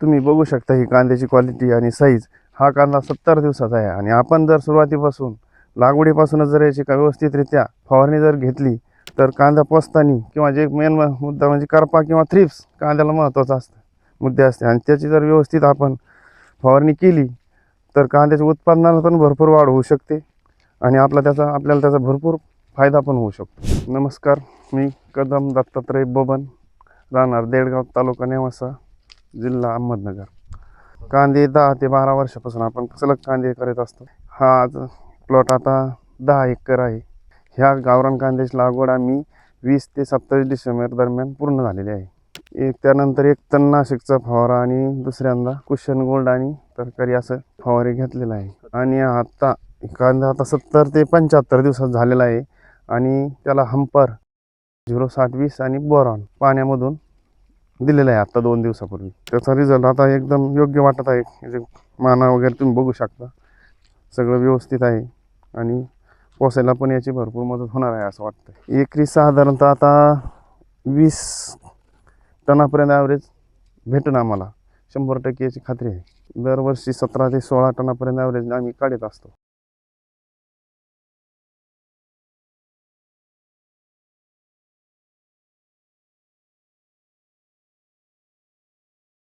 तुम्ही बघू शकता ही कांद्याची क्वालिटी आणि साईज हा कांदा सत्तर दिवसाचा आहे आणि आपण जर सुरुवातीपासून लागवडीपासूनच जर याची का व्यवस्थितरित्या फवारणी जर घेतली तर कांदा पोचताना किंवा जे मेन मुद्दा म्हणजे करपा किंवा थ्रिप्स कांद्याला महत्त्वाचा असतं मुद्दे असते. आणि त्याची जर व्यवस्थित आपण फवारणी केली तर कांद्याच्या उत्पादनाला पण भरपूर वाढ होऊ शकते आणि आपला त्याचा आपल्याला त्याचा भरपूर फायदा पण होऊ शकतो. नमस्कार मी कदम दत्तात्रय बबन राहणार देडगाव तालुका नेवासा. जिल्हा अहमदनगर. कांदे दहा ते बारा वर्षापासून आपण सलग कांदे करत असतो. हा आज प्लॉट आता दहा एकर आहे. ह्या गावरान कांद्याची लागवड आम्ही वीस ते सत्तावीस डिसेंबर दरम्यान पूर्ण झालेली आहे. एक त्यानंतर एक तणनाशकचा फवारा आणि दुसऱ्यांदा कुशन गोल्ड आणि तरकारी असं फवारे घेतलेला आहे. आणि आता कांदा आता सत्तर ते पंच्याहत्तर दिवसात झालेला आहे. आणि त्याला हंपर झिरो साठ वीस आणि बोरॉन पाण्यामधून दिलेलं आहे आत्ता दोन दिवसापूर्वी. त्याचा रिझल्ट आता एकदम योग्य वाटत आहे. म्हणजे माना वगैरे तुम्ही बघू शकता. सगळं व्यवस्थित आहे. आणि पोसायला पण याची भरपूर मदत होणार आहे असं वाटतं एकरी साधारणतः आता वीस टनापर्यंत ॲव्हरेज भेटणं आम्हाला. शंभर टक्के याची खात्री आहे. दरवर्षी सतरा ते सोळा टनापर्यंत ॲव्हरेज आम्ही काढत असतो.